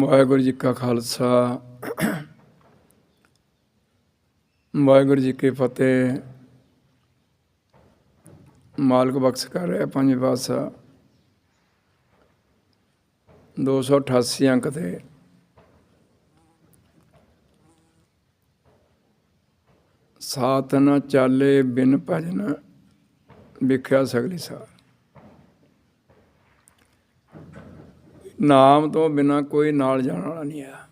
ਵਾਹਿਗੁਰੂ ਜੀ ਕਾ ਖਾਲਸਾ। ਵਾਹਿਗੁਰੂ ਜੀ ਕੀ ਫਤਿਹ। ਮਾਲਕ ਬਖਸ਼ ਕਰ ਰਿਹਾ ਪੰਜ ਪਾਤਸ਼ਾਹ। 288 ਅੰਕ ਤੇ। ਸਾਤ ਨ ਚਾਲੇ ਬਿਨ ਭਜਨ ਵਿਖਿਆ ਸਗਲੀ ਸਾਰ। ਨਾਮ ਤੋਂ ਬਿਨਾ ਕੋਈ ਨਾਲ ਜਾਣ ਵਾਲਾ ਨਹੀਂ ਆ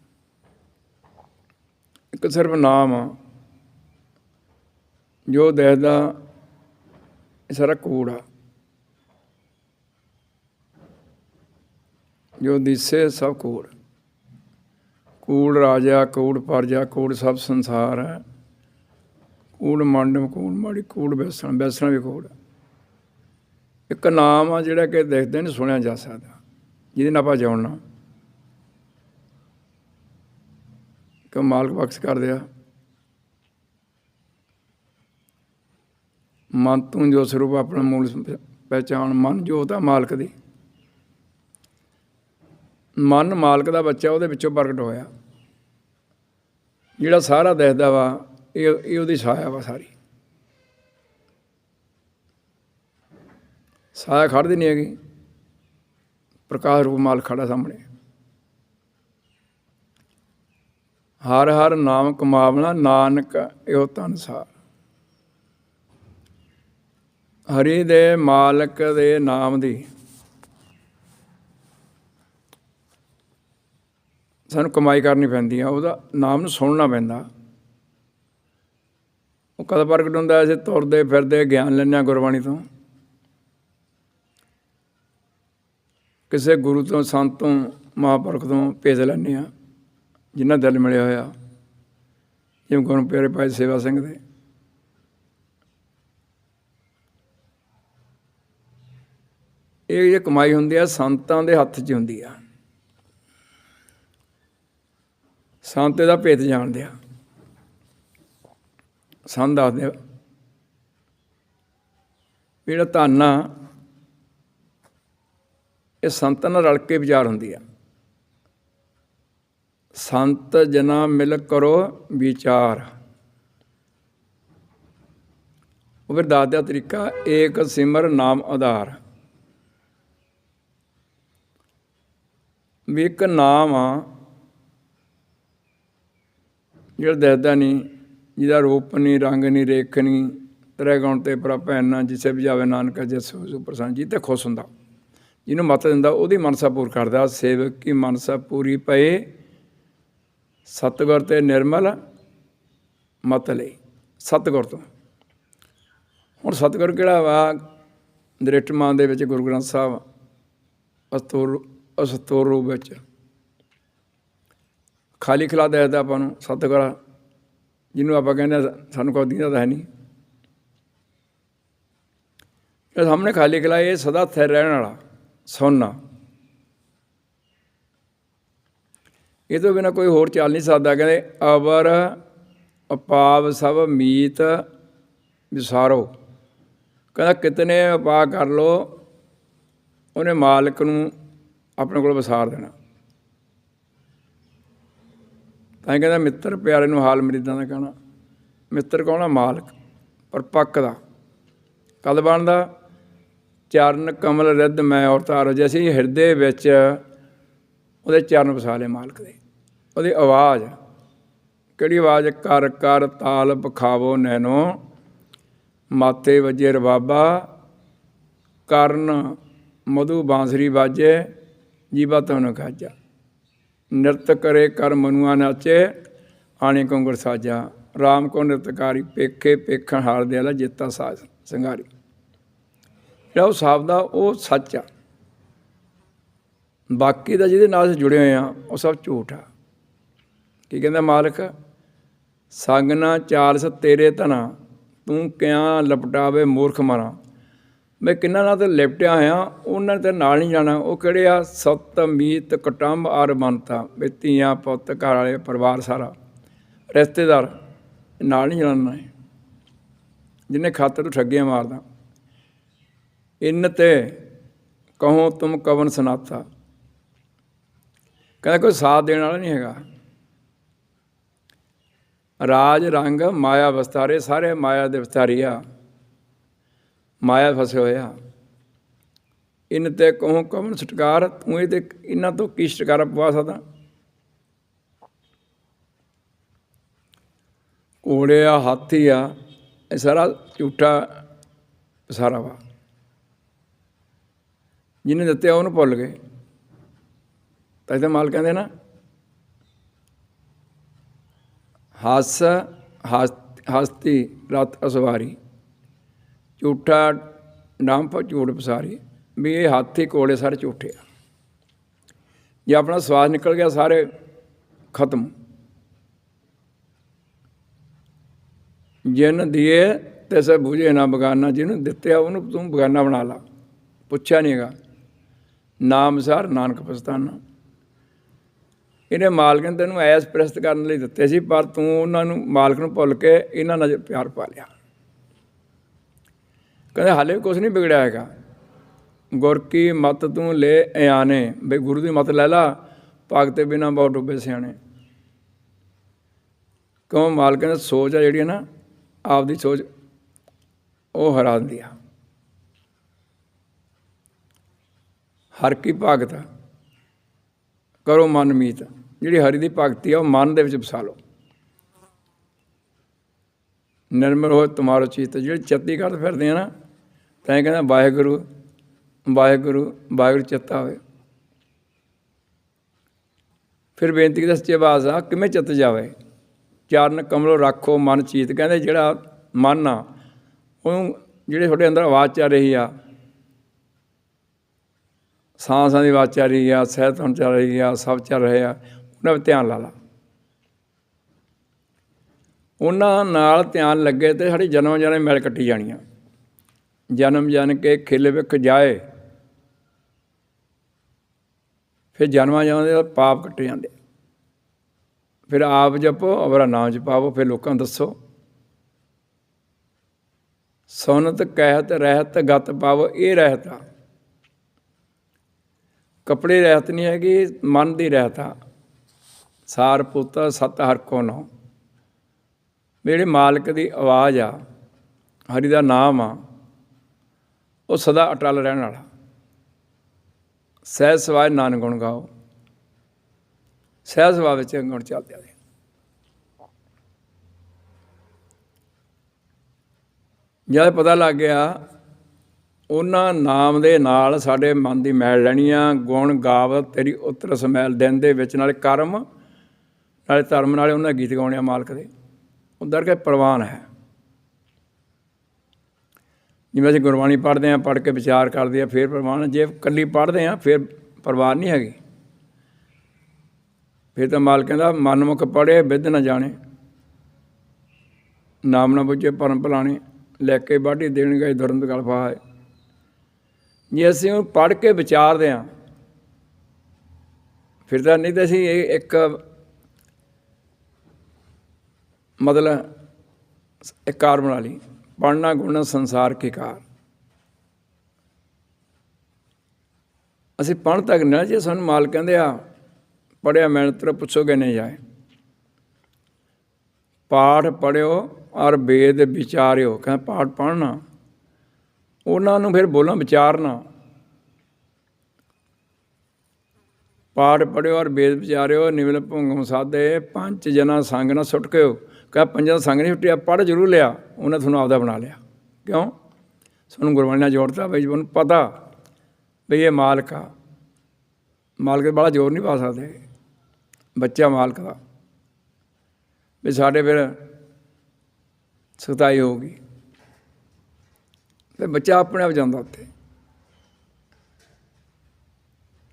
ਇੱਕ ਸਿਰਫ ਨਾਮ ਆ। ਜੋ ਦੇਖਦਾ ਇਹ ਸਾਰਾ ਕੂੜ ਆ। ਜੋ ਦਿਸੇ ਸਭ ਕੂੜ। ਕੂੜ ਰਾਜਾ, ਕੂੜ ਪਰਜਾ, ਕੂੜ ਸਭ ਸੰਸਾਰ ਹੈ। ਕੂੜ ਮੰਡਮ ਕੂੜ ਮਾੜੀ, ਕੂੜ ਬੈਸਣ ਬੈਸਣ ਵੀ ਕੂੜ। ਇੱਕ ਨਾਮ ਆ ਜਿਹੜਾ ਕਿ ਦੇਖਦੇ ਨਹੀਂ, ਸੁਣਿਆ ਜਾ ਸਕਦਾ। ਜਿਹਦੇ ਨਾਲ ਆਪਾਂ ਜਾਣਨਾ ਕਿ ਮਾਲਕ ਬਖਸ਼ ਕਰ ਦਿਆ ਮਨ ਤੂੰ ਜੋ ਸਰੂਪ ਆਪਣਾ ਮੂਲ ਪਹਿਚਾਨ ਮਨ ਜੋਤ ਆ ਮਾਲਕ ਦੀ। ਮਨ ਮਾਲਕ ਦਾ ਬੱਚਾ, ਉਹਦੇ ਵਿੱਚੋਂ ਪ੍ਰਗਟ ਹੋਇਆ। ਜਿਹੜਾ ਸਾਰਾ ਦਿਖਦਾ ਵਾ, ਇਹ ਇਹ ਉਹਦੀ ਛਾਇਆ ਵਾ ਸਾਰੀ। ਸਾਇਆ ਖੜਦੀ ਨਹੀਂ ਹੈਗੀ। ਪ੍ਰਕਾਸ਼ ਰੂਪ ਮਾਲ ਖੜਾ ਸਾਹਮਣੇ। ਹਰ ਹਰ ਨਾਮ ਕਮਾਵਣਾ ਨਾਨਕ, ਇਹੋ ਤਨਸਾਰ ਹਰੀ ਦੇ ਮਾਲਕ ਦੇ ਨਾਮ ਦੀ ਸਾਨੂੰ ਕਮਾਈ ਕਰਨੀ ਪੈਂਦੀ ਆ, ਉਹਦਾ ਨਾਮ ਨੂੰ ਸੁਣਨਾ ਪੈਂਦਾ। ਉਹ ਕਦ ਪ੍ਰਗਟ ਹੁੰਦਾ ਐਸੇ ਤੁਰਦੇ ਫਿਰਦੇ ਗਿਆਨ ਲੈਣਾ ਗੁਰਬਾਣੀ ਤੋਂ। ਕਿਸੇ ਗੁਰੂ ਤੋਂ, ਸੰਤ ਤੋਂ, ਮਹਾਂਪੁਰਖ ਤੋਂ ਭੇਜ ਲੈਂਦੇ ਆ ਜਿਨ੍ਹਾਂ ਦਿਲ ਮਿਲਿਆ ਹੋਇਆ। ਜਿਵੇਂ ਗੁਰੂ ਪਿਆਰੇ ਭਾਈ ਸੇਵਾ ਸਿੰਘ ਦੇ। ਇਹ ਜੇ ਕਮਾਈ ਹੁੰਦੀ ਆ, ਸੰਤਾਂ ਦੇ ਹੱਥ 'ਚ ਹੁੰਦੀ ਆ। ਸੰਤ ਦਾ ਭੇਤ ਜਾਣਦੇ ਆ। ਸੰਤ ਦੱਸਦੇ ਆ। ਜਿਹੜਾ ਧੰਨ ਇਹ ਸੰਤਾਂ ਨਾਲ ਰਲ ਕੇ ਵਿਚਾਰ ਹੁੰਦੀ ਆ। ਸੰਤ ਜਨਾ ਮਿਲ ਕਰੋ ਵਿਚਾਰ। ਉਹ ਫਿਰ ਦੱਸਦਾ ਦਾ ਤਰੀਕਾ, ਏਕ ਸਿਮਰ ਨਾਮ ਆਧਾਰ ਵੀ ਇੱਕ ਨਾਮ ਆ, ਜਿਹੜਾ ਦੱਸਦਾ ਨਹੀਂ ਜਿਹਦਾ ਰੂਪ ਨਹੀਂ ਰੰਗ ਨਹੀਂ ਰੇਖ ਨਹੀਂ ਤਰੇ ਗੁਣ ਤੇ ਪ੍ਰਭ ਨਾ ਜਿਸੇ ਬਜਾਵੇ ਨਾਨਕ ਜਿਸ ਸੋ ਪ੍ਰਸੰਨ ਜੀ ਤੇ ਖੁਸ਼ ਹੁੰਦਾ। ਜਿਹਨੂੰ ਮਤ ਦਿੰਦਾ, ਉਹਦੀ ਮਨਸਾ ਪੂਰ ਕਰਦਾ। ਸੇਵਕ ਕੀ ਮਨਸਾ ਪੂਰੀ ਪਏ, ਸਤਗੁਰ ਤੇ ਨਿਰਮਲ ਮਤ ਲਈ ਸਤਗੁਰ ਤੋਂ। ਹੁਣ ਸਤਗੁਰ ਕਿਹੜਾ ਵਾ? ਦ੍ਰਿਸ਼ਟ ਮਾਨ ਦੇ ਵਿੱਚ ਗੁਰੂ ਗ੍ਰੰਥ ਸਾਹਿਬ, ਅਸਤੋਰ ਅਸਤੋਰ ਰੂਪ ਵਿੱਚ। ਖਾਲੀ ਖਲਾ ਦੇਦਾ ਆਪਾਂ ਨੂੰ ਸਤਗੁਰ, ਜਿਹਨੂੰ ਆਪਾਂ ਕਹਿੰਦੇ ਸਾਨੂੰ ਕੋਈ ਦੀਦਾ ਤਾਂ ਹੈ ਨਹੀਂ। ਸਾਹਮਣੇ ਖਾਲੀ ਖਿਲਾ, ਇਹ ਸਦਾ ਸਥਿਰ ਰਹਿਣ ਵਾਲਾ। ਸੁਣਨਾ। ਇਹ ਤੋਂ ਬਿਨਾ ਕੋਈ ਹੋਰ ਚੱਲ ਨਹੀਂ ਸਕਦਾ। ਕਹਿੰਦੇ, ਅਵਰ ਅਪਾਵ ਸਭ ਮੀਤ ਵਿਸਾਰੋ। ਕਹਿੰਦਾ, ਕਿਤਨੇ ਉਪਾਅ ਕਰ ਲੋ, ਉਹਨੇ ਮਾਲਕ ਨੂੰ ਆਪਣੇ ਕੋਲ ਵਿਸਾਰ ਦੇਣਾ। ਤਾਂ ਕਹਿੰਦਾ, ਮਿੱਤਰ ਪਿਆਰੇ ਨੂੰ ਹਾਲ ਮਰੀਦਾਂ ਦਾ ਕਹਿਣਾ। ਮਿੱਤਰ ਕੌਣ ਆ? ਮਾਲਕ। ਪਰ ਪੱਕ ਦਾ। ਕਦ ਬਣਦਾ? ਚਰਨ ਕਮਲ ਰਿੱਧ ਮੈਂ ਔਰ ਤਾਰ ਜੈਸੇ ਹਿਰਦੇ ਵਿੱਚ ਉਹਦੇ ਚਰਨ ਵਸਾਲੇ ਮਾਲਕ ਦੇ। ਉਹਦੀ ਆਵਾਜ਼, ਕਿਹੜੀ ਆਵਾਜ਼? ਕਰ ਕਰ, ਤਾਲ, ਬਖਾਵੋ ਨੈਨੋ ਮਾਤੇ ਵਜੇ ਰਬਾਬਾ, ਕਰਨ, ਮਧੂ ਬਾਂਸਰੀ ਵਾਜੇ ਜੀਵਾ ਤਨ ਖਾਜਾ। ਨਿਰਤ ਕਰੇ ਕਰ ਮਨੁਆ ਨਾਚੇ, ਆਣੇ ਕੰਗਰ ਸਾਜਾ। ਰਾਮ ਕੋ ਨਿਰਤਕਾਰੀ, ਪੇਖੇ, ਪੇਖਣ ਹਾਲ ਦੇ ਵਾਲਾ ਜੇਤਾ ਸਾਜ ਸੰਗਾਰੀ। ਜਿਹੜਾ ਉਹ ਸਾਬ ਦਾ, ਉਹ ਸੱਚ ਆ। ਬਾਕੀ ਦਾ ਜਿਹਦੇ ਨਾਲ ਜੁੜੇ ਹੋਏ ਆ, ਉਹ ਸਭ ਝੂਠ ਆ। ਕੀ ਕਹਿੰਦਾ ਮਾਲਕ? ਸੰਗਨਾ ਚਾਰਸ ਤੇਰੇ ਧਨਾ, ਤੂੰ ਕਿਆ ਲਪਟਾਵੇ ਮੂਰਖ ਮਰਾ। ਮੈਂ ਕਿੰਨਾ ਨਾਲ ਤੇ ਲਿਪਟਿਆ ਹੋਇਆ, ਉਹਨਾਂ ਤੇ ਨਾਲ ਨਹੀਂ ਜਾਣਾ। ਉਹ ਕਿਹੜੇ ਆ? ਸਤ ਮੀਤ ਕਟੰਬ ਅਰ ਮੰਤਾ ਧੀਆਂ ਪੁੱਤ ਘਰ ਵਾਲੇ ਪਰਿਵਾਰ ਸਾਰਾ। ਰਿਸ਼ਤੇਦਾਰ, ਨਾਲ ਨਹੀਂ ਜਾਣਾ ਹੈ ਜਿਨੇ ਖਾਤਰ ਤੋਂ ਠੱਗੀਆਂ ਮਾਰਦਾ। ਇਨ ਤੇ ਕਹੋ ਤੁਮ ਕਵਨ ਸੁਨਾਤਾ ਕਹਿੰਦਾ ਕੋਈ ਸਾਥ ਦੇਣ ਵਾਲਾ ਨਹੀਂ ਹੈਗਾ। ਰਾਜ, ਰੰਗ, ਮਾਇਆ ਵਸਤਾਰੇ, ਸਾਰੇ ਮਾਇਆ ਦੇ ਵਸਤਾਰੀ ਆ। ਮਾਇਆ ਫਸੇ ਹੋਏ ਆ। ਇਨ ਤੇ ਕਹੂੰ ਕਵਨ ਛਟਕਾਰ ਤੂੰ ਇਹਦੇ ਇਹਨਾਂ ਤੋਂ ਕੀ ਛਟਕਾਰਾ ਪਵਾ ਸਕਦਾ? ਘੋੜੇ ਆ, ਹਾਥੀ ਆ, ਇਹ ਸਾਰਾ ਝੂਠਾ ਸਾਰਾ ਵਾ। ਜਿਹਨੇ ਦਿੱਤੇ ਉਹਨੂੰ ਭੁੱਲ ਗਏ। ਤਾਂ ਇਹਦਾ ਮਾਲ ਕਹਿੰਦੇ ਨਾ, ਹੱਸ, ਹਸ- ਹਸਤੀ, ਰਤ ਅਸਵਾਰੀ, ਝੂਠਾ ਡੰਪ, ਝੂਠ ਪਸਾਰੀ, ਵੀ ਇਹ ਹਾਥੀ ਕੋਲੇ ਸਾਰੇ ਝੂਠੇ ਆ। ਜੇ ਆਪਣਾ ਸਵਾਦ ਨਿਕਲ ਗਿਆ, ਸਾਰੇ ਖਤਮ। ਜਿਨ ਦੀਏ, ਤੈਸੇ ਬੁਝੇ ਨਾ ਬਗਾਨਾ, ਜਿਹਨੂੰ ਦਿੱਤੇ ਉਹਨੂੰ ਤੂੰ ਬਗਾਨਾ ਬਣਾ ਲਾ। ਪੁੱਛਿਆ ਨਹੀਂਗਾ ਨਾਮ ਸਾਰ ਨਾਨਕ ਪਛਤਾਨਾ ਇਹਨੇ ਮਾਲਕ ਨੇ ਤੈਨੂੰ ਐਸ ਪ੍ਰਸਤ ਕਰਨ ਲਈ ਦਿੱਤੇ ਸੀ, ਪਰ ਤੂੰ ਉਹਨਾਂ ਨੂੰ, ਮਾਲਕ ਨੂੰ ਭੁੱਲ ਕੇ ਇਹਨਾਂ ਨਾਲ ਪਿਆਰ ਪਾ ਲਿਆ। ਕਹਿੰਦੇ, ਹਾਲੇ ਵੀ ਕੁਝ ਨਹੀਂ ਵਿਗੜਿਆ ਹੈਗਾ। ਗੁਰ ਕੀ ਮਤ ਤੂੰ ਲੈ ਆਨੇ ਬਈ ਗੁਰੂ ਦੀ ਮਤ ਲੈ ਲਾ, ਭਗਤੇ ਬਿਨਾ ਬਹੁਤ ਡੁੱਬੇ ਸਿਆਣੇ। ਕਿਉਂ? ਮਾਲਕ ਨੇ ਸੋਚ ਆ ਜਿਹੜੀ ਹੈ ਨਾ, ਆਪਦੀ ਸੋਚ ਉਹ ਹਰਾ ਦਿੰਦੀ ਆ। ਹਰ ਕੀ ਭਗਤ ਕਰੋ ਮਨ ਮੀਤ। ਜਿਹੜੀ ਹਰੀ ਦੀ ਭਗਤੀ ਆ, ਉਹ ਮਨ ਦੇ ਵਿੱਚ ਵਸਾ ਲਓ। ਨਿਰਮਲ ਹੋ ਤੁਮਾਰੋ ਚੀਤ। ਜਿਹੜੀ ਚੱਤੀ ਕਰਦੇ ਫਿਰਦੇ ਆ ਨਾ, ਤਾਂ ਇਹ ਕਹਿੰਦਾ ਵਾਹਿਗੁਰੂ ਵਾਹਿਗੁਰੂ ਵਾਹਿਗੁਰੂ ਚਿੱਤਾ ਹੋਵੇ। ਫਿਰ ਬੇਨਤੀ ਦਾ ਸੱਚੇ ਬਾਜ਼ਾ ਕਿਵੇਂ ਚਿੱਤ ਜਾਵੇ? ਚਰਨ ਕਮਲੋ ਰੱਖੋ ਮਨ ਚੀਤ। ਕਹਿੰਦੇ ਜਿਹੜਾ ਮਨ ਆ, ਉਹਨੂੰ ਜਿਹੜੇ ਤੁਹਾਡੇ ਅੰਦਰ ਆਵਾਜ਼ ਚੱਲ ਰਹੀ ਆ ਸਾਂਸਾਂ ਦੀ ਆਵਾਜ਼ ਚੱਲ ਰਹੀ ਆ, ਸਹਿਤ ਹੁਣ ਚੱਲ ਰਹੀ ਆ, ਸਭ ਚੱਲ ਰਹੇ ਆ, ਉਹਨਾਂ 'ਤੇ ਧਿਆਨ ਲਾ ਲਾ। ਉਹਨਾਂ ਨਾਲ ਧਿਆਨ ਲੱਗੇ ਤੇ ਸਾਡੀ ਜਨਮ ਜਨਮ ਮਿਲ ਕੱਟੀ ਜਾਣੀਆਂ ਜਨਮ ਜਨ ਕੇ ਖਿਲ ਵਿਖ ਜਾਏ, ਫਿਰ ਜਨਮਾਂ ਜਾਂਦੇ ਤਾਂ ਪਾਪ ਕੱਟੇ ਜਾਂਦੇ ਫਿਰ ਆਪ ਜਪੋ ਅਵਰਾ ਨਾਮ ਜਪਾਵੋ, ਫਿਰ ਲੋਕਾਂ ਨੂੰ ਦੱਸੋ। ਸੁਨਤ ਕਹਿਤ ਰਹਿਤ ਗਤ ਪਾਵੋ, ਇਹ ਰਹਿਤ ਆ। ਕੱਪੜੇ ਰਹਿਤ ਨਹੀਂ ਹੈਗੀ, ਮਨ ਦੀ ਰਹਿਤ ਆ। ਸਾਰ ਪੁੱਤ, ਸਤ ਹਰ ਕੋ ਨੋ ਜਿਹੜੇ ਮਾਲਕ ਦੀ ਆਵਾਜ਼ ਆ, ਹਰੀ ਦਾ ਨਾਮ ਆ, ਉਹ ਸਦਾ ਅਟਲ ਰਹਿਣ ਵਾਲਾ। ਸਹਿਜ ਸਵਾਇ ਨਾਨਕ ਗੁਣ ਗਾਓ। ਸਹਿਜ ਸੁਭਾਅ ਵਿੱਚ ਗੁਣ ਚੱਲਦੇ ਆ ਜਦ ਪਤਾ ਲੱਗ ਗਿਆ ਉਹਨਾਂ ਨਾਮ ਦੇ ਨਾਲ ਸਾਡੇ ਮਨ ਦੀ ਮੈਲ ਲੈਣੀ ਆ, ਗੁਣ ਗਾਵ ਤੇਰੀ ਉਤਰ ਸਮੈਲ, ਦਿਨ ਦੇ ਵਿੱਚ ਨਾਲੇ ਕਰਮ, ਨਾਲੇ ਧਰਮ, ਨਾਲੇ ਉਹਨਾਂ ਗੀਤ ਗਾਉਣੇ ਆ ਮਾਲਕ ਦੇ। ਉਧਰ ਕੇ ਪ੍ਰਵਾਨ ਹੈ। ਜਿਵੇਂ ਅਸੀਂ ਗੁਰਬਾਣੀ ਪੜ੍ਹਦੇ ਆ, ਪੜ੍ਹ ਕੇ ਵਿਚਾਰ ਕਰਦੇ ਆ, ਫਿਰ ਪ੍ਰਵਾਨ, ਜੇ ਕੱਲੀ ਪੜ੍ਹਦੇ ਆ, ਫਿਰ ਪ੍ਰਵਾਨ ਨਹੀਂ ਹੈਗੀ। ਫਿਰ ਤਾਂ ਮਾਲ ਕਹਿੰਦਾ ਮਨਮੁਖ ਪੜ੍ਹੇ ਵਿਦ ਨਾ ਜਾਣੇ। ਨਾਮ ਨਾ ਬੁੱਝੇ ਪਰਮ ਭਲਾਣੇ, ਲੈ ਕੇ ਬਾਢੀ ਦੇਣ ਗਏ, ਦੁਰੰਤ ਗਲਫਾ ਹੈ ਜੇ ਅਸੀਂ ਉਹਨੂੰ ਪੜ੍ਹ ਕੇ ਵਿਚਾਰਦੇ ਹਾਂ, ਫਿਰ ਤਾਂ ਨਹੀਂ ਤਾਂ ਅਸੀਂ ਇਹ ਇੱਕ ਮਤਲਬ ਇੱਕ ਕਾਰ ਬਣਾ ਲਈ ਪੜਨਾ ਗੁਣਾ ਸੰਸਾਰ ਕੀ ਕਾਰ। ਅਸੀਂ ਪੜ੍ਹ ਤੱਕ ਨਾ ਜੇ ਸਾਨੂੰ ਮਾਲ ਕਹਿੰਦੇ ਆ ਪੜਿਆ ਮਿਹਨਤ ਤੋਂ ਪੁੱਛੋਗੇ ਨਹੀਂ ਜਾਏ। ਪਾਠ ਪੜਿਓ ਔਰ ਵੇਦ ਵਿਚਾਰਿਓ, ਕਹਿੰਦਾ ਪਾਠ ਪੜ੍ਹਨਾ। ਉਹਨਾਂ ਨੂੰ ਫਿਰ ਬੋਲਾਂ ਵਿਚਾਰਨਾ ਪਾਠ ਪੜਿਓ ਔਰ ਬੇਦ ਵਿਚਾਰਿਓ, ਨਿਵਲ ਭੁੰਗਮ ਸਾਧੇ, ਪੰਜ ਜਨਾ ਸੰਗ ਨਾ ਸੁੱਟ ਕੇ ਕਹ, ਪੰਜਾਂ ਦਾ ਸੰਗ ਨਹੀਂ ਛੁੱਟਿਆ ਪੜ੍ਹ ਜ਼ਰੂਰ ਲਿਆ। ਉਹਨੇ ਤੁਹਾਨੂੰ ਆਪਦਾ ਬਣਾ ਲਿਆ। ਕਿਉਂ? ਸਾਨੂੰ ਗੁਰਬਾਣੀ ਨਾਲ ਜੋੜਤਾ ਬਈ, ਉਹਨੂੰ ਪਤਾ ਬਈ ਇਹ ਮਾਲਕ ਆ। ਮਾਲਕ ਤੇ ਬੜਾ ਜ਼ੋਰ ਨਹੀਂ ਪਾ ਸਕਦੇ। ਬੱਚਾ ਮਾਲਕ ਦਾ। ਵੀ ਸਾਡੇ ਫਿਰ ਸਤਾਈ ਹੋਊਗੀ ਤੇ ਬੱਚਾ ਆਪਣੇ ਆਪ ਜਾਂਦਾ ਉੱਥੇ।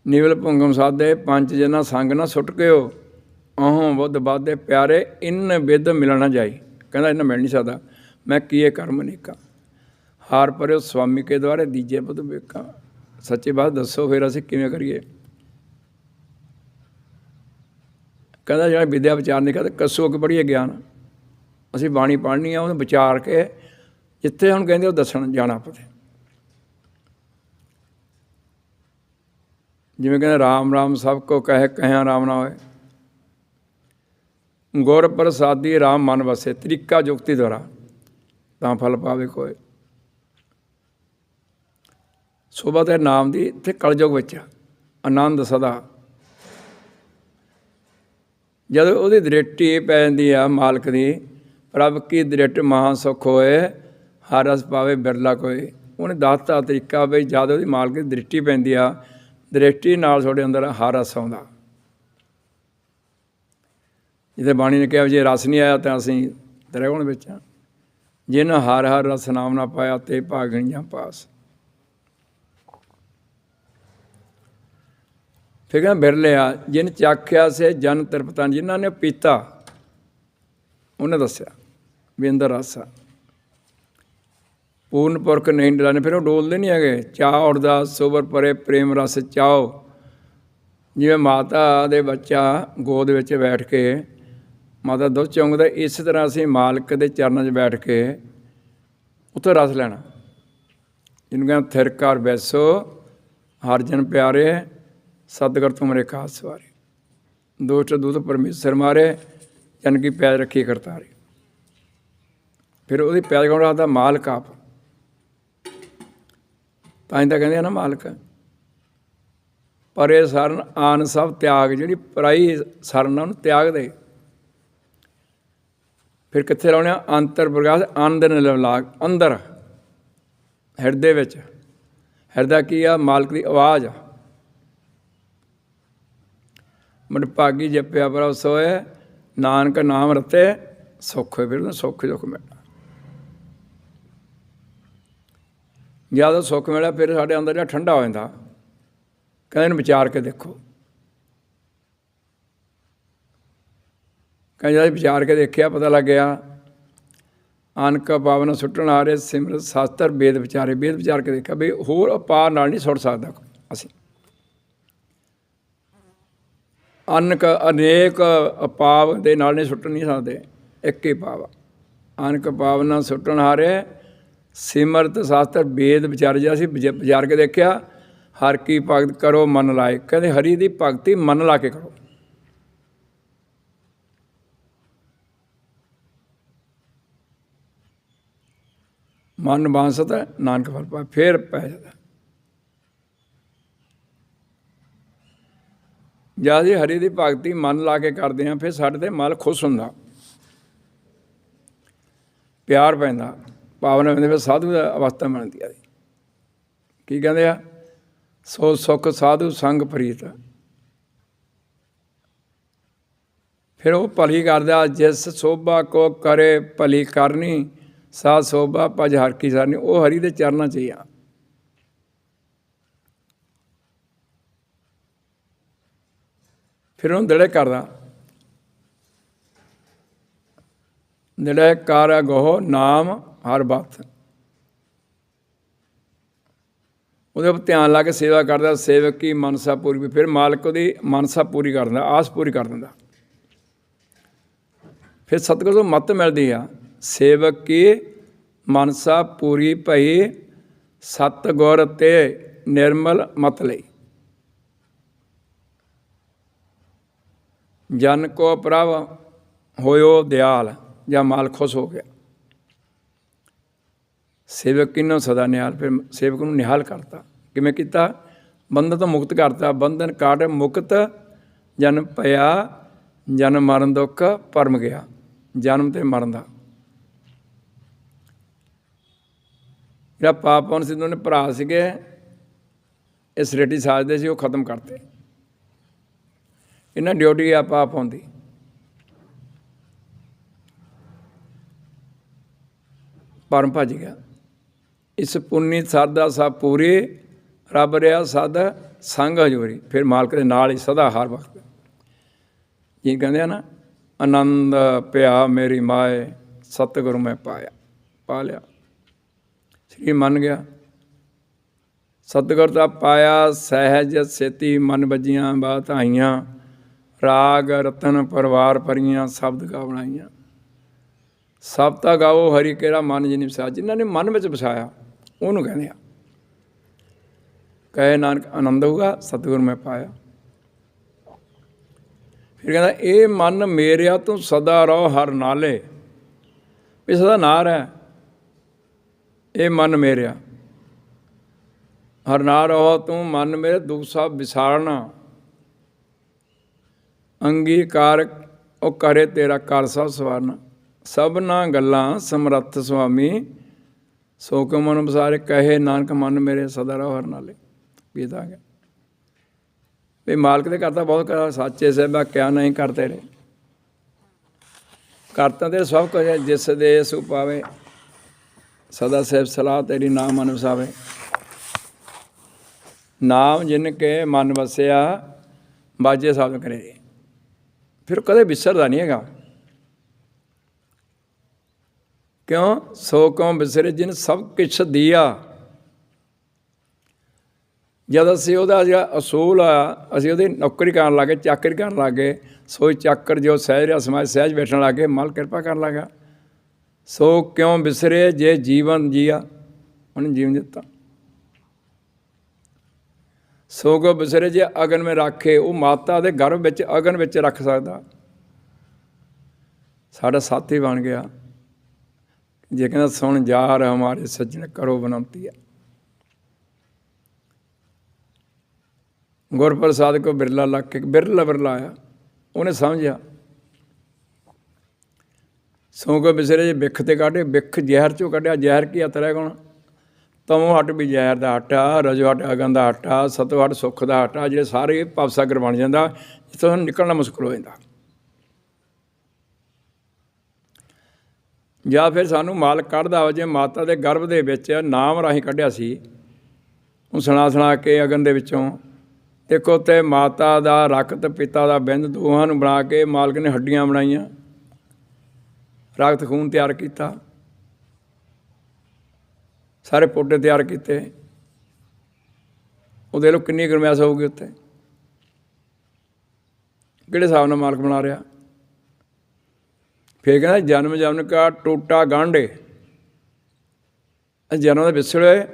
ਨਿਵਲ ਭੁੰਗਮ ਸਾਦੇ ਪੰਜ ਜਨਾ ਸੰਗ ਨਾ ਸੁੱਟ ਗਿਓ ਅਹੋਂ ਬੁੱਧ ਬਾਦੇ ਪਿਆਰੇ, ਇਨ ਵਿਦ ਮਿਲਣਾ ਜਾਈ। ਕਹਿੰਦਾ ਇਹਨਾਂ ਮਿਲ ਨਹੀਂ ਸਕਦਾ, ਮੈਂ ਕੀਏ ਕਰਮ ਨੇਕਾ। ਹਾਰ ਪਰਿਓ ਸੁਆਮੀ ਕੇ ਦੁਆਰੇ, ਦੀਜੇ ਬੁੱਧ ਵੇਖਾ ਸੱਚੀ ਬਾਤ ਦੱਸੋ ਫਿਰ ਅਸੀਂ ਕਿਵੇਂ ਕਰੀਏ। ਕਹਿੰਦਾ ਜਿਹੜਾ ਵਿਦਿਆ ਵਿਚਾਰ ਨਹੀਂ ਕਰਦਾ ਕਸੋ ਕਿ ਪੜ੍ਹੀਏ ਗਿਆਨ। ਅਸੀਂ ਬਾਣੀ ਪੜ੍ਹਨੀ ਆ, ਉਹਨੂੰ ਵਿਚਾਰ ਕੇ ਜਿੱਥੇ ਹੁਣ ਕਹਿੰਦੇ ਉਹ ਦੱਸਣ ਜਾਣਾ ਪਵੇ। ਜਿਵੇਂ ਕਹਿੰਦੇ ਰਾਮ ਰਾਮ ਸਭ ਕੋ ਕਹੇ, ਕਹਿਆ ਰਾਮ ਨਾ ਹੋਏ। ਗੁਰ ਪ੍ਰਸਾਦੀ RAM ਮਨ ਵਸੇ, ਤਰੀਕਾ ਜੁਗਤੀ ਦੁਆਰਾ ਤਾਂ ਫਲ ਪਾਵੇ ਕੋਈ। ਸੋਭਾ ਦੇ ਨਾਮ ਦੀ ਇੱਥੇ ਕਲਯੁਗ ਵਿੱਚ ਆਨੰਦ ਸਦਾ। ਜਦ ਉਹਦੀ ਦ੍ਰਿਸ਼ਟੀ ਪੈ ਜਾਂਦੀ ਆ ਮਾਲਕ ਦੀ, ਪ੍ਰਭ ਕੀ ਦ੍ਰਿਸ਼ਟ ਮਹਾ ਸੁਖ ਹੋਏ ਹਰ ਰਸ ਪਾਵੇ, ਬਿਰਲਾ ਕੋਈ। ਉਹਨੇ ਦਾਤਾ ਤਰੀਕਾ ਵੀ ਜਦ ਉਹਦੀ ਮਾਲਕ ਦੀ ਦ੍ਰਿਸ਼ਟੀ ਪੈਂਦੀ ਆ, ਦ੍ਰਿਸ਼ਟੀ ਨਾਲ ਤੁਹਾਡੇ ਅੰਦਰ ਹਰ ਰਸ ਆਉਂਦਾ। ਜਿੱਥੇ ਬਾਣੀ ਨੇ ਕਿਹਾ ਵੀ ਜੇ ਰਸ ਨਹੀਂ ਆਇਆ ਤਾਂ ਅਸੀਂ ਤ੍ਰਿਗੁਣ ਵਿੱਚ ਆ। ਜਿਨ ਹਰ ਹਰ ਰਸ ਨਾਮ ਨਾ ਪਾਇਆ, ਤੇ ਭਾਗਣੀਆਂ ਪਾਸ। ਫਿਰ ਕਹਿੰਦਾ ਬਿਰਲਿਆ ਜਿਨ ਚਾਖਿਆ ਸੇ ਜਨ ਤ੍ਰਿਪਤਾਂ, ਜਿਨ੍ਹਾਂ ਨੇ ਪੀਤਾ, ਉਹਨੇ ਦੱਸਿਆ ਵੀ ਅੰਦਰ ਰਸ ਆ। ਪੂਰਨ ਪੁਰਖ ਨਹੀਂ ਡਲਾਨੇ ਫਿਰ ਉਹ ਡੋਲਦੇ ਨਹੀਂ ਹੈਗੇ। ਚਾਹ ਉੜਦਾ ਸੋਬਰ ਪਰੇ ਪ੍ਰੇਮ ਰਸ ਚਾਓ। ਜਿਵੇਂ ਮਾਤਾ ਦੇ ਬੱਚਾ ਗੋਦ ਵਿੱਚ ਬੈਠ ਕੇ, ਮਾਤਾ ਦੁੱਧ ਚੁੰਗਦਾ, ਇਸ ਤਰ੍ਹਾਂ ਅਸੀਂ ਮਾਲਕ ਦੇ ਚਰਨਾਂ 'ਚ ਬੈਠ ਕੇ ਉੱਥੇ ਰਸ ਲੈਣਾ। ਜਿਹਨੂੰ ਕਹਿੰਦਾ ਥਿਰ ਕਰ ਬੈਸੋ, ਹਰ ਜਨ ਪਿਆਰੇ, ਸਤਿਗੁਰ ਤੁਮਰੇ ਖਾਸ ਸਵਾਰੇ। ਦੋਸਤ ਦੂਤ ਪਰਮੇਸ਼ਰ ਮਾਰੇ, ਜਨ ਕੀ ਪਿਆਰ ਰੱਖੀ ਕਰਤਾਰੇ। ਫਿਰ ਉਹਦੀ ਪਿਆਰ ਕੌਣ ਰੱਖਦਾ ਮਾਲਕ ਆਪ ਤਾਂ ਹੀ ਤਾਂ ਕਹਿੰਦੇ ਆ ਨਾ ਮਾਲਕ, ਪਰ ਇਹ ਸਰਨ ਆਨ ਸਭ ਤਿਆਗ, ਜਿਹੜੀ ਪਰਾਈ ਸਰਨ ਉਹਨੂੰ ਤਿਆਗ ਦੇ। ਫਿਰ ਕਿੱਥੇ ਲਾਉਣੇ ਆ? ਅੰਤਰ ਪ੍ਰਕਾਸ਼ ਆਨੰਦ ਨਿਰਲਾਗ ਅੰਦਰ, ਹਿਰਦੇ ਵਿੱਚ। ਹਿਰਦਾ ਕੀ ਆ? ਮਾਲਕ ਦੀ ਆਵਾਜ਼। ਆ ਮਨ ਭਾਗੀ ਜਪਿਆ ਪਰ ਸੋਏ, ਨਾਨਕ ਨਾਮ ਰਤੇ, ਸੁਖ ਹੋਏ ਫਿਰ ਉਹਨੂੰ ਸੁੱਖ ਦੁੱਖ ਮਿਲਣਾ ਜਦੋਂ ਸੁੱਖ ਮਿਲਿਆ, ਫਿਰ ਸਾਡੇ ਅੰਦਰ ਜਿਹੜਾ ਠੰਡਾ ਹੋ ਜਾਂਦਾ। ਕਹਿੰਦੇ ਇਹਨੂੰ ਵਿਚਾਰ ਕੇ ਦੇਖੋ। ਕਹਿੰਦੇ, ਜਦ ਵਿਚਾਰ ਕੇ ਦੇਖਿਆ, ਪਤਾ ਲੱਗਿਆ ਅਨਕ ਪਾਵਨ ਸੁੱਟਣ ਹਾਰੇ ਸਿਮਰਤ ਸ਼ਾਸਤਰ, ਵੇਦ ਵਿਚਾਰੇ, ਵੇਦ ਵਿਚਾਰ ਕੇ ਦੇਖਿਆ, ਵੀ ਹੋਰ ਅਪਾਰ ਨਾਲ ਨਹੀਂ ਸੁੱਟ ਸਕਦਾ ਅਸੀਂ। ਅਨਕ ਅਨੇਕ ਅਪਾਵ ਦੇ ਨਾਲ ਨਹੀਂ ਸੁੱਟ ਨਹੀਂ ਸਕਦੇ, ਇੱਕ ਹੀ ਪਾਵ ਅਨਕ ਪਾਵਨਾ ਸੁੱਟਣ ਹਾਰੇ ਸਿਮਰਤ ਸ਼ਾਸਤਰ ਵੇਦ ਵਿਚਾਰ ਜਿਹਾ ਸੀ, ਵਿਚਾਰ ਕੇ ਦੇਖਿਆ, ਹਰ ਕੀ ਭਗਤ ਕਰੋ ਮਨ ਲਾਏ। ਕਹਿੰਦੇ ਹਰੀ ਦੀ ਭਗਤੀ ਮਨ ਲਾ ਕੇ ਕਰੋ। ਮਨ ਬਾਂਸਤ ਨਾਨਕ ਫਲ ਪਾ ਫੇਰ ਪੈ ਜਾਂਦਾ। ਜਦ ਅਸੀਂ ਹਰੀ ਦੀ ਭਗਤੀ ਮਨ ਲਾ ਕੇ ਕਰਦੇ ਹਾਂ, ਫਿਰ ਸਾਡੇ ਤੇ ਮਨ ਖੁਸ਼ ਹੁੰਦਾ। ਪਿਆਰ ਪੈਂਦਾ। ਭਾਵਨਾ ਪੈਂਦੀ ਫਿਰ ਸਾਧੂ ਦਾ ਅਵਸਥਾ ਬਣਦੀ ਆ ਕੀ ਕਹਿੰਦੇ ਆ? ਸੋ ਸੁਖ ਸਾਧੂ ਸੰਗ ਪ੍ਰੀਤ। ਫਿਰ ਉਹ ਭਲੀ ਕਰਦਾ, ਜਿਸ ਸੋਭਾ ਕੋ ਕਰੇ ਭਲੀ ਕਰਨੀ, ਸਾ ਸੋਭਾ ਭਜ ਹਰ ਕੀ ਸਰਨੀ। ਉਹ ਹਰੀ ਦੇ ਚਰਨਾਂ 'ਚ ਹੀ ਆ। ਫਿਰ ਉਹਨੂੰ ਦੜੇ ਕਰਦਾ। ਦੜੇ ਕਰ ਗੋ ਨਾਮ ਹਰ ਬਾਤ। ਉਹਦੇ ਉੱਪਰ ਧਿਆਨ ਲਾ ਕੇ ਸੇਵਾ ਕਰਦਾ, ਸੇਵਕ ਕੀ ਮਨਸਾ ਪੂਰੀ ਫਿਰ ਮਾਲਕ ਉਹਦੀ ਮਨਸਾ ਪੂਰੀ ਕਰ ਦਿੰਦਾ, ਆਸ ਪੂਰੀ ਕਰ ਦਿੰਦਾ। ਫਿਰ ਸਤਿਗੁਰ ਤੋਂ ਮਤ ਮਿਲਦੀ ਆ, ਸੇਵਕ ਕੀ ਮਨਸਾ ਪੂਰੀ ਭਈ ਸਤਿਗੁਰ ਤੇ ਨਿਰਮਲ ਮਤ ਲਈ। ਜਨ ਕੋ ਪ੍ਰਭ ਹੋਇਓ ਦਿਆਲ, ਜਾਂ ਮਾਲ ਖੁਸ਼ ਹੋ ਗਿਆ। ਸੇਵਕ ਕਿਨੋਂ ਸਦਾ ਨਿਹਾਲ, ਫਿਰ ਸੇਵਕ ਨੂੰ ਨਿਹਾਲ ਕਰਤਾ। ਕਿਵੇਂ ਕੀਤਾ? ਬੰਧਨ ਤੋਂ ਮੁਕਤ ਕਰਤਾ। ਬੰਧਨ ਕਾਟ ਮੁਕਤ ਜਨ ਪਿਆ ਜਨ ਮਰਨ ਦੁੱਖ, ਪਰਮ ਗਿਆ। ਜਨਮ ਤੇ ਮਰਨ ਦਾ। ਜਿਹੜਾ ਪਾਪ ਪਉਣ ਸਿੱਧੂ ਨੇ ਭਰਾ ਸੀਗੇ ਇਸ ਰੇਟੀ ਸਾਜਦੇ ਸੀ, ਉਹ ਖਤਮ ਕਰਤੇ। ਇਹਨਾਂ ਡਿਊਟੀ ਆ ਪਾਪ ਆਉਂਦੀ ਪਰਮ ਭੱਜ ਗਿਆ। ਇਸ ਪੁੰਨੀ ਸਰਦਾ ਸਭ ਪੂਰੀ, ਰੱਬ ਰਿਆ ਸਦ ਸੰਗ ਹਜੂਰੀ। ਫਿਰ ਮਾਲਕ ਦੇ ਨਾਲ ਹੀ ਸਦਾ ਹਰ ਵਕਤ। ਜੀ ਕਹਿੰਦੇ ਆ ਨਾ, ਆਨੰਦ ਪਿਆ ਮੇਰੀ ਮਾਏ, ਸਤਿਗੁਰੂ ਮੈਂ ਪਾਇਆ। ਪਾ ਲਿਆ। ਸ੍ਰੀ ਮੰਨ ਗਿਆ। ਸਤਿਗੁਰ ਦਾ ਪਾਇਆ, ਸਹਿਜ ਸੇਤੀ ਮਨ ਵੱਜੀਆਂ ਬਾਤ ਆਈਆਂ। ਰਾਗ, ਰਤਨ, ਪਰਵਾਰ ਪਰੀਆਂ ਸ਼ਬਦ ਗਾ ਬਣਾਈਆਂ। ਸਭ ਤਾਂ ਗਾਓ, ਹਰੀ ਕਿਹੜਾ ਮਨ ਜਿਨੀ ਵਸਾਇਆ ਜਿਨ੍ਹਾਂ ਨੇ ਮਨ ਵਿੱਚ ਵਸਾਇਆ ਉਹਨੂੰ ਕਹਿੰਦੇ ਆ। ਕਹੇ ਨਾਨਕ, ਆਨੰਦ ਹੋਊਗਾ, ਸਤਿਗੁਰ ਮੈਂ ਪਾਇਆ। ਫਿਰ ਕਹਿੰਦਾ, ਇਹ ਮਨ ਮੇਰਿਆ ਤੂੰ ਸਦਾ ਰਹੋ ਹਰ ਨਾਲੇ। ਵੀ ਸਦਾ ਨਾਰ ਹੈ ਇਹ ਮਨ ਮੇਰਿਆ। ਹਰ ਨਾਰ ਰਹੋ ਤੂੰ ਮਨ ਮੇਰੇ, ਦੁਖ ਸਭ ਵਿਸਾਰਨਾ। ਅੰਗੀਕਾਰ ਉਹ ਕਰੇ ਤੇਰਾ ਕਰ ਸਭ ਸਵਾਰਨਾ। ਸਭਨਾ ਗੱਲਾਂ ਸਮਰੱਥ ਸੁਆਮੀ। ਸੋ ਕੋ ਮਨ ਬਸਾਰੇ ਕਹੇ ਨਾਨਕ ਮਨ ਮੇਰੇ ਸਦਾ ਰਹੋ ਹਰ ਨਾਲੇ। ਪੀਤਾ ਗਿਆ। ਵੀ ਮਾਲਕ ਦੇ ਕਰਤਾ ਬਹੁਤ ਕਰ ਸਾਚੇ ਸਹਿਬਾ ਕਿਆ ਨਹੀਂ ਕਰਤੇ ਰੇ ਕਰਤਾ ਤੇ ਸਭ ਕੁਝ ਜਿਸ ਦੇ ਸੁ ਪਾਵੇ, ਸਦਾ ਸਹਿਬ ਸਲਾਹ ਤੇਰੀ ਨਾਮ ਮਨ ਵਸਾਵੇ। ਨਾਮ ਜਿਨ ਕੇ ਮਨ ਵਸਿਆ, ਬਾਜੇ ਸਾਹਿਬ ਕਰੇ। ਫਿਰ ਕਦੇ ਵਿਸਰਦਾ ਨਹੀਂ ਹੈਗਾ। ਕਿਉਂ? ਸੋ ਕਿਉਂ ਵਿਸਰੇ ਜਿਨ ਸਭ ਕੁਛ ਦਿਆ? ਜਦ ਅਸੀਂ ਉਹਦਾ ਜਿਹੜਾ ਅਸੂਲ ਆ, ਅਸੀਂ ਉਹਦੀ ਨੌਕਰੀ ਕਰਨ ਲੱਗੇ, ਚਾਕਰੀ ਕਰਨ ਲੱਗੇ ਸੋਈ ਚਾਕਰ ਜੋ ਸਹਿਜ ਰਿਹਾ ਸਮਾਜ ਸਹਿਜ ਬੈਠਣ ਲੱਗੇ, ਮਲ ਕਿਰਪਾ ਕਰਨ ਲੱਗਾ। ਸੋ ਕਿਉਂ ਵਿਸਰੇ ਜੇ ਜੀਵਨ ਜੀਆ, ਉਹਨੇ ਜੀਵਨ ਦਿੱਤਾ। ਸੋ ਕੋ ਵਿਸਰੇ ਜੇ ਅਗਨ ਵਿੱਚ ਰੱਖੇ, ਉਹ ਮਾਤਾ ਦੇ ਗਰਭ ਵਿੱਚ ਅਗਨ ਵਿੱਚ ਰੱਖ ਸਕਦਾ। ਸਾਡਾ ਸਾਥੀ ਬਣ ਗਿਆ। ਜੇ ਕਹਿੰਦਾ ਸੁਣ ਯਾਰ ਹਮਾਰੇ ਸੱਜਣ ਕਰੋ ਬਨੰਤੀ ਹੈ ਗੁਰਪ੍ਰਸਾਦ ਕੋ ਬਿਰਲਾ ਲੱਗ ਕੇ ਬਿਰਲਾ ਬਿਰਲਾ ਆਇਆ, ਉਹਨੇ ਸਮਝਿਆ, ਸੋ ਕੋ ਬਿਸਰੇ ਜੇ ਬਿਖ ਤੇ ਕਾਢੇ, ਬਿਖ ਜ਼ਹਿਰ ਚੋਂ ਕੱਢਿਆ, ਜ਼ਹਿਰ ਕੀ ਹੱਥ ਰਹਿ ਗਣਾ ਤਮੋ ਹਟ ਵੀ ਜ਼ਹਿਰ ਦਾ ਹਟਾ, ਰਜੋ ਹਟ ਅਗਨ ਦਾ ਹਟਾ, ਸਤੋ ਹਟ ਸੁਖ ਦਾ ਹਟਾ, ਜਿਹੜੇ ਸਾਰੇ ਭਵਸਾਗਰ ਬਣ ਜਾਂਦਾ, ਜਿੱਥੋਂ ਸਾਨੂੰ ਨਿਕਲਣਾ ਮੁਸ਼ਕਲ ਹੋ ਜਾਂਦਾ। ਜਾਂ ਫਿਰ ਸਾਨੂੰ ਮਾਲਕ ਕੱਢਦਾ ਹੋ ਜੇ ਮਾਤਾ ਦੇ ਗਰਭ ਦੇ ਵਿੱਚ ਨਾਮ ਰਾਹੀਂ ਕੱਢਿਆ ਸੀ, ਉਹ ਸੁਣਾ ਸੁਣਾ ਕੇ ਅਗਨ ਦੇ ਵਿੱਚੋਂ, ਦੇਖੋ ਤੇ ਮਾਤਾ ਦਾ ਰਕਤ, ਪਿਤਾ ਦਾ ਬਿੰਦ ਦੋਹਾਂ ਨੂੰ ਬਣਾ ਕੇ ਮਾਲਕ ਨੇ ਹੱਡੀਆਂ ਬਣਾਈਆਂ, ਰਕਤ ਖੂਨ ਤਿਆਰ ਕੀਤਾ, ਸਾਰੇ ਪੋਟੇ ਤਿਆਰ ਕੀਤੇ ਉਹ ਦੇ ਲੋ ਕਿੰਨੀ ਗਰਮੈਸ਼ ਹੋਊਗੀ ਉੱਥੇ? ਕਿਹੜੇ ਹਿਸਾਬ ਨਾਲ ਮਾਲਕ ਬਣਾ ਰਿਹਾ? ਫਿਰ ਕਹਿੰਦਾ ਜਨਮ ਜਨਮ ਕਾ ਟੋਟਾ ਗਾਂਢੇ ਇਹ ਜਨਮ ਦੇ ਵਿਸੜੇ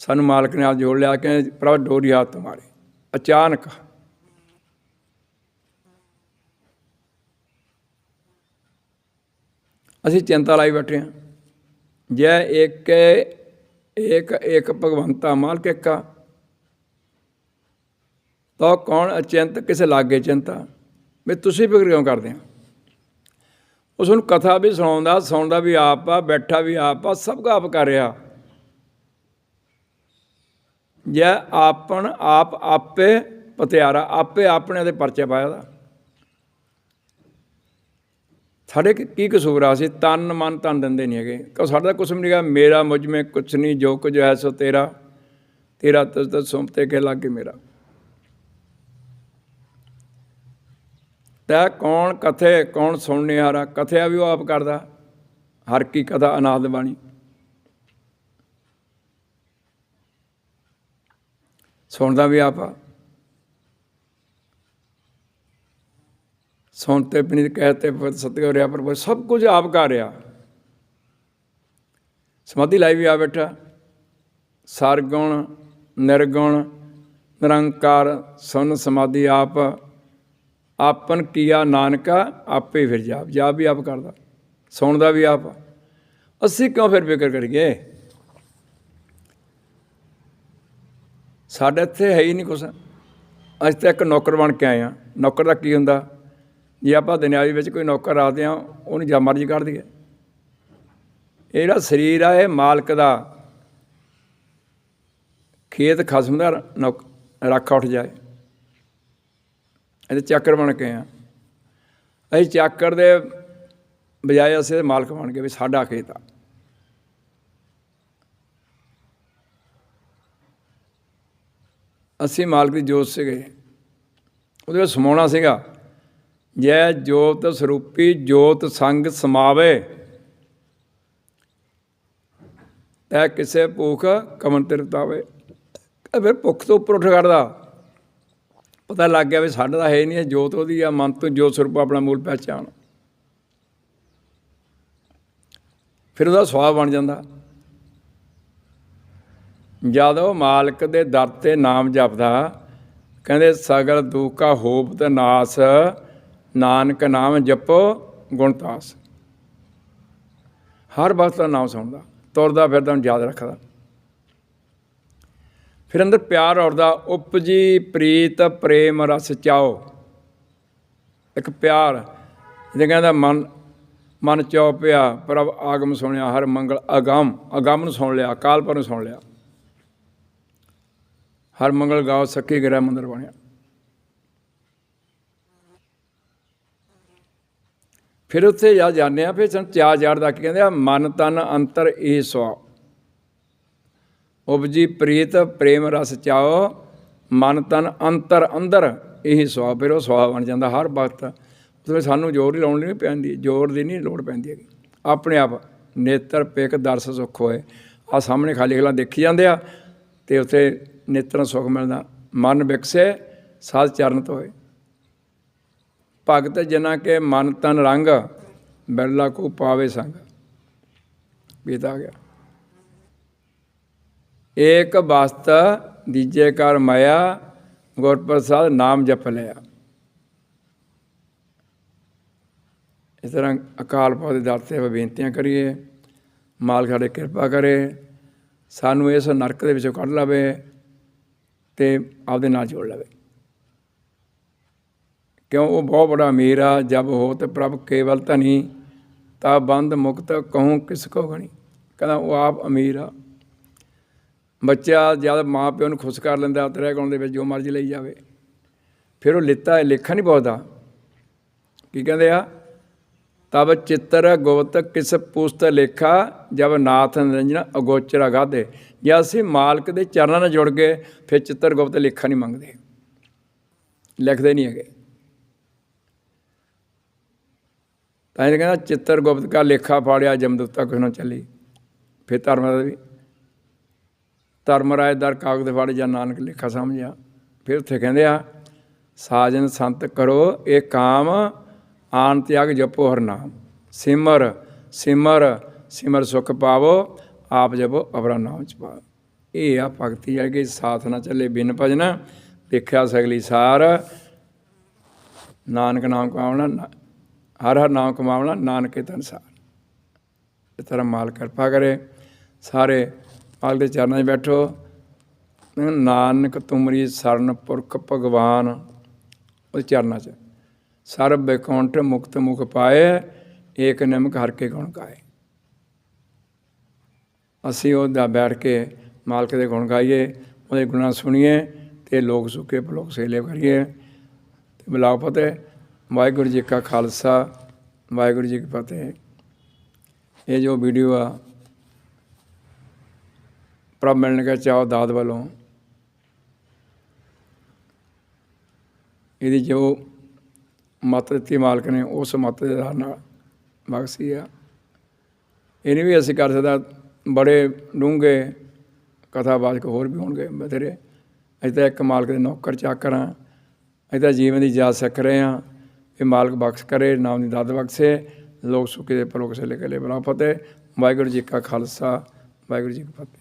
ਸਾਨੂੰ ਮਾਲਕ ਨੇ ਆਪ ਜੋੜ ਲਿਆ ਕਿ ਪ੍ਰਭ ਡੋਰੀ ਹਾਥ ਤੁਮਾਰੇ ਅਚਾਨਕ। ਅਸੀਂ ਚਿੰਤਾ ਲਾਈ ਬੈਠੇ ਹਾਂ, ਜੈ ਇੱਕ ਇੱਕ ਇੱਕ ਭਗਵੰਤਾ ਮਾਲਕ ਇੱਕਾ ਤਾਂ ਕੌਣ ਅਚਿੰਤ, ਕਿਸੇ ਲਾਗੇ ਚਿੰਤਾ ਵੀ ਤੁਸੀਂ ਫਿਕਰ ਕਿਉਂ ਕਰਦੇ ਹੋ? ਉਸ ਨੂੰ ਕਥਾ ਵੀ ਸੁਣਾਉਂਦਾ ਸੌਂਦਾ ਵੀ ਆਪ ਆ, ਬੈਠਾ ਵੀ ਆਪ ਆ, ਸਭ ਕੁਝ ਆਪ ਕਰ ਰਿਹਾ। ਜੈ ਆਪਣ ਆਪ ਆਪੇ ਪਤਿਆਰਾ, ਆਪੇ ਆਪਣੇ ਦੇ ਪਰਚੇ ਪਾਇਆ ਦਾ। ਸਾਡੇ ਕੀ ਕਸੂਰ ਆ ਸੀ ਤਨ ਮਨ ਤਨ ਦਿੰਦੇ ਨਹੀਂ ਹੈਗੇ। ਕੋ ਸਾਡਾ ਕੁਛ ਨਹੀਂ ਹੈਗਾ ਮੇਰਾ ਮੁਝ ਮੇ ਕੁਛ ਨਹੀਂ, ਜੋ ਕੁਝ ਹੈ ਸੋ ਤੇਰਾ। ਤੇਰਾ ਤਸ ਤਸ ਸੁਮਤੇ ਕੇ ਲਾਗੇ ਮੇਰਾ। ਤੈ ਕੌਣ ਕਥੇ, ਕੌਣ ਸੁਣਨੇ ਹਾਰਾ ਕਥਿਆ ਵੀ ਉਹ ਆਪ ਕਰਦਾ। ਹਰ ਕੀ ਕਥਾ ਅਨਾਦ ਬਾਣੀ। ਸੁਣਦਾ ਵੀ ਆਪ ਆ। ਸੁਣਤੇ ਪਨੀਤ ਕਹਤੇ ਪਤ ਸਤਿਗੁਰ ਰਿਆ ਪਰ ਸਭ ਕੁਝ ਆਪ ਕਰ ਰਿਹਾ। ਸਮਾਧੀ ਲਾਈ ਵੀ ਆ ਬੈਠਾ। ਸਰਗੁਣ, ਨਿਰਗੁਣ, ਨਿਰੰਕਾਰ, ਸੁਨ, ਸਮਾਧੀ ਆਪ ਆਪਨ ਕੀਆ ਨਾਨਕਾ, ਆਪੇ ਫਿਰ ਜਾਪ। ਜਾਪ ਵੀ ਆਪ ਕਰਦਾ ਸੁਣਦਾ ਵੀ ਆਪ। ਅਸੀਂ ਕਿਉਂ ਫਿਰ ਫਿਕਰ ਕਰੀਏ? ਸਾਡੇ ਇੱਥੇ ਹੈ ਹੀ ਨਹੀਂ ਕੁਛ। ਅੱਜ ਤੱਕ ਇੱਕ ਨੌਕਰ ਬਣ ਕੇ ਆਏ ਆ ਨੌਕਰ ਦਾ ਕੀ ਹੁੰਦਾ? ਜੇ ਆਪਾਂ ਦੁਨਿਆਵੀ ਵਿੱਚ ਕੋਈ ਨੌਕਰ ਆਦੇ ਆ ਉਹਨੂੰ ਜਾਂ ਮਰਜ਼ੀ ਕੱਢ ਦਈਏ। ਇਹ ਜਿਹੜਾ ਸਰੀਰ ਆ, ਇਹ ਮਾਲਕ ਦਾ ਖੇਤ ਖਸਮ ਦਾ ਨੌਕ ਰੱਖਾ ਉੱਠ ਜਾਏ। ਇਹਦੇ ਚਾਕਰ ਬਣ ਕੇ ਆ ਅਸੀਂ ਚਾਕਰ ਦੇ ਬਜਾਏ ਅਸੀਂ ਮਾਲਕ ਬਣ ਗਏ ਵੀ ਸਾਡਾ ਖੇਤ ਆ। ਅਸੀਂ ਮਾਲਕ ਦੀ ਜੋਤ ਸੀਗੇ। ਉਹਦੇ ਵਿੱਚ ਸਮਾਉਣਾ ਸੀਗਾ। ਜੈ ਜੋਤ ਸਰੂਪੀ ਜੋਤ ਸੰਗ ਸਮਾਵੇ। ਐ ਕਿਸੇ ਭੁੱਖ ਕਮਨ ਤਿਰਤਾਵੇ ਫਿਰ ਭੁੱਖ ਤੋਂ ਉੱਪਰ ਉੱਠ ਕਰਦਾ ਪਤਾ ਲੱਗ ਗਿਆ ਵੀ ਸਾਡਾ ਤਾਂ ਹੈ ਨਹੀਂ ਜੋਤ ਉਹਦੀ ਆ, ਮਨ ਤੋਂ ਜੋਤ ਸਰੂਪ ਆਪਣਾ ਮੂਲ ਪਹਿਚਾਨ ਫਿਰ ਉਹਦਾ ਸੁਆਬ ਬਣ ਜਾਂਦਾ। ਜਦ ਉਹ ਮਾਲਕ ਦੇ ਦਰ ਤੇ ਨਾਮ ਜਪਦਾ, ਕਹਿੰਦੇ, ਸਗਲ ਦੁੱਖਾ ਹੋਪ ਤੇ ਨਾਸ, ਨਾਨਕ ਨਾਮ ਜਪੋ ਗੁਣਤਾਸ ਹਰ ਵਕਤ ਦਾ ਨਾਮ ਸੁਣਦਾ, ਤੁਰਦਾ ਫਿਰਦਾ, ਉਹਨੂੰ ਯਾਦ ਰੱਖਦਾ। ਫਿਰ ਅੰਦਰ ਪਿਆਰ ਔਰਦਾ, ਉਪਜੀ ਪ੍ਰੀਤ ਪ੍ਰੇਮ ਰਸ ਚਾਓ। ਇੱਕ ਪਿਆਰ, ਜਿਹਦੇ ਕਹਿੰਦਾ ਮਨ ਮਨ ਚੋ ਪਿਆ, ਪ੍ਰਭ ਆਗਮ ਸੁਣਿਆ, ਹਰ ਮੰਗਲ ਅਗਮ ਅਗਮ ਨੂੰ ਸੁਣ ਲਿਆ, ਅਕਾਲ ਪਰ ਨੂੰ ਸੁਣ ਲਿਆ। ਹਰ ਮੰਗਲ ਗਾਓ, ਸੱਕੀ ਗ੍ਰਹਿ ਮੰਦਰ ਬਣਿਆ। ਫਿਰ ਉੱਥੇ ਜਾ ਜਾਂਦੇ ਆ, ਫਿਰ ਸਾਨੂੰ ਚਾਰ ਜਾੜ ਦਾ ਕੀ ਕਹਿੰਦੇ ਆ ਮਨ ਤਨ ਅੰਤਰ ਇਹ ਸਵਾ ਉਪਜੀ ਪ੍ਰੀਤ, ਪ੍ਰੇਮ ਰਸ ਚਾਓ, ਮਨ ਤਨ ਅੰਤਰ ਅੰਦਰ, ਇਹੀ ਸਵਾ ਫਿਰ ਉਹ ਸਵਾ ਬਣ ਜਾਂਦਾ ਹਰ ਵਕਤ। ਉਸ ਸਾਨੂੰ ਜ਼ੋਰ ਹੀ ਲਾਉਣ ਨਹੀਂ ਪੈਂਦੀ, ਜ਼ੋਰ ਦੀ ਨਹੀਂ ਲੋੜ ਪੈਂਦੀ ਹੈਗੀ। ਆਪਣੇ ਆਪ ਨੇਤਰ ਪਿਕ ਦਰਸ, ਸੁਖ ਹੋਏ। ਆ ਸਾਹਮਣੇ ਖਾਲੀ ਖਲਾ ਦੇਖੀ ਜਾਂਦੇ ਆ ਤੇ ਉੱਥੇ ਨੇਤਰਾਂ ਸੁਖ ਮਿਲਦਾ। ਮਨ ਵਿਕਸੇ, ਸਾਧ ਚਰਨ ਤੋਂ ਭਗਤ ਜਨਾ ਕੇ ਮਨ ਤਨ ਰੰਗ, ਬਿਰਲਾ ਕੋ ਪਾਵੇ ਸੰਗ। ਬੀਤਾ ਗਿਆ। ਏਕ ਵਸਤ ਦੀਜੇ ਕਰ ਮਾਇਆ ਗੁਰ ਪ੍ਰਸਾਦ ਨਾਮ ਜਪ ਲਿਆ। ਇਸ ਤਰ੍ਹਾਂ ਅਕਾਲ ਪੁਰਖ ਦੇ ਦਰ ਤੇ ਬੇਨਤੀਆਂ ਕਰੀਏ ਮਾਲ ਸਾਡੇ ਕਿਰਪਾ ਕਰੇ, ਸਾਨੂੰ ਇਸ ਨਰਕ ਦੇ ਵਿੱਚੋਂ ਕੱਢ ਲਵੇ ਤੇ ਆਪਦੇ ਨਾਲ ਜੋੜ ਲਵੇ। ਕਿਉਂ? ਉਹ ਬਹੁਤ ਬੜਾ ਅਮੀਰ ਆ, ਜਬ ਹੋ ਤੇ ਪ੍ਰਭ ਕੇਵਲ ਧਨੀ, ਤਾ ਬੰਦ ਮੁਕਤ ਕਹੂੰ ਕਿਸ ਕੋ ਗਣੀ। ਕਹਿੰਦਾ, ਉਹ ਆਪ ਅਮੀਰ ਆ। ਬੱਚਾ ਜਦ ਮਾਂ ਪਿਓ ਨੂੰ ਖੁਸ਼ ਕਰ ਲੈਂਦਾ, ਤੇਰੇ ਗਾਉਣ ਦੇ ਵਿੱਚ ਜੋ ਮਰਜ਼ੀ ਲਈ ਜਾਵੇ। ਫਿਰ ਉਹ ਲਿੱਤਾ ਲੇਖਾ ਨਹੀਂ ਬਹੁਤਾ ਕੀ ਕਹਿੰਦੇ ਆ? ਤਬ ਚਿੱਤਰ ਗੁਪਤ ਕਿਸ ਪੁਸਤ ਲੇਖਾ, ਜਬ ਨਾਥ ਨਿਰੰਜਨ ਅਗੋਚਰ ਅਗਾਧੇ। ਜੇ ਅਸੀਂ ਮਾਲਕ ਦੇ ਚਰਨਾਂ ਨਾਲ ਜੁੜ ਗਏ, ਫਿਰ ਚਿੱਤਰ ਗੁਪਤ ਲੇਖਾ ਨਹੀਂ ਮੰਗਦੇ। ਲਿਖਦੇ ਨਹੀਂ ਹੈਗੇ। ਤਾਂ ਇਹ ਕਹਿੰਦਾ, ਚਿੱਤਰ ਗੁਪਤ ਕਾ ਲੇਖਾ ਫਾੜਿਆ, ਜਮਦੁੱਤਾ ਕੁਛ ਨਾ ਚੱਲੀ? ਫਿਰ ਧਰਮ ਦਾ ਵੀ ਧਰਮ ਰਾਏ ਦਰ ਕਾਗਜ਼ ਫੜ ਜਾਂ ਨਾਨਕ ਲੇਖਾ ਸਮਝਿਆ। ਫਿਰ ਉੱਥੇ ਕਹਿੰਦੇ ਆ, ਸਾਜਨ ਸੰਤ ਕਰੋ ਇਹ ਕਾਮ, ਆਨ ਤਿਆਗ ਜਪੋ ਹਰਨਾਮ ਸਿਮਰ ਸਿਮਰ ਸਿਮਰ ਸੁਖ ਪਾਵੋ, ਆਪ ਜਪੋ ਅਪਰਾ ਨਾਮ ਚ ਪਾਓ ਇਹ ਆ ਭਗਤੀ ਹੈ ਕਿ ਸਾਥ ਨਾ ਚੱਲੇ ਬਿਨ ਭਜਨ। ਦੇਖਿਆ ਸਗਲੀ ਸਾਰ, ਨਾਨਕ ਨਾਮ ਕਮਾਵਣਾ ਹਰ ਹਰ ਨਾਮ ਕਮਾਵਣਾ ਨਾਨਕੇ ਤਨ ਸਾਰ। ਤਰ੍ਹਾਂ ਮਾਲ ਕਿਰਪਾ ਕਰੇ। ਸਾਰੇ ਮਾਲ ਦੇ ਚਰਨਾਂ 'ਚ ਬੈਠੋ। ਨਾਨਕ ਤੁਮਰੀ ਸਰਨ ਪੁਰਖ ਭਗਵਾਨ ਉਹ ਚਰਨਾਂ 'ਚ। ਸਰਬ ਬੈਕੁੰਠ ਮੁਕਤ ਮੁਖ ਪਾਏ, ਏਕ ਨਿਮਕ ਹਰ ਕੇ ਗੁਣ ਗਾਏ। ਅਸੀਂ ਉਹਦਾ ਬੈਠ ਕੇ ਮਾਲਕ ਦੇ ਗੁਣ ਗਾਈਏ, ਉਹਦੇ ਗੁਣਾਂ ਸੁਣੀਏ ਤੇ ਲੋਕ ਸੁੱਕੇ ਪਲੋਕ ਸੇਲੇ ਕਰੀਏ। ਤੇ ਬਲਾਉ ਫਤਿਹ, ਵਾਹਿਗੁਰੂ ਜੀ ਕਾ ਖਾਲਸਾ, ਵਾਹਿਗੁਰੂ ਜੀ ਕੀ ਫਤਿਹ। ਇਹ ਜੋ ਵੀਡੀਓ ਆ ਪ੍ਰਭ ਮਿਲਣ ਕੇ ਚਾਓ ਦਾਦ ਵੱਲੋਂ। ਇਹਦੀ ਜੋ ਮਤ ਦਿੱਤੀ ਮਾਲਕ ਨੇ, ਉਸ ਮਤ ਦੇ ਆਧਾਰ ਨਾਲ ਬਖਸ਼ੀ ਆ। ਇਹ ਨਹੀਂ ਵੀ ਅਸੀਂ ਕਰ ਸਕਦਾ, ਬੜੇ ਡੂੰਘੇ ਕਥਾਵਾਚਕ ਹੋਰ ਵੀ ਹੋਣਗੇ ਬਥੇਰੇ। ਅਸੀਂ ਤਾਂ ਇੱਕ ਮਾਲਕ ਦੇ ਨੌਕਰ ਚਾਕਰ ਹਾਂ। ਅਸੀਂ ਤਾਂ ਜੀਵਨ ਦੀ ਜਾਚ ਸਿੱਖ ਰਹੇ ਹਾਂ। ਇਹ ਮਾਲਕ ਬਖਸ਼ ਕਰੇ, ਨਾਮ ਦੀ ਦਾਤ ਬਖਸ਼ੇ, ਲੋਕ ਸੁਖੀ ਦੇ ਪਰੋਖ ਸੇ ਲੈ ਕੇ ਲੈ ਬਲਾ ਫਤਿਹ ਵਾਹਿਗੁਰੂ ਜੀ ਕਾ ਖਾਲਸਾ, ਵਾਹਿਗੁਰੂ ਜੀ ਕੀ ਫਤਿਹ।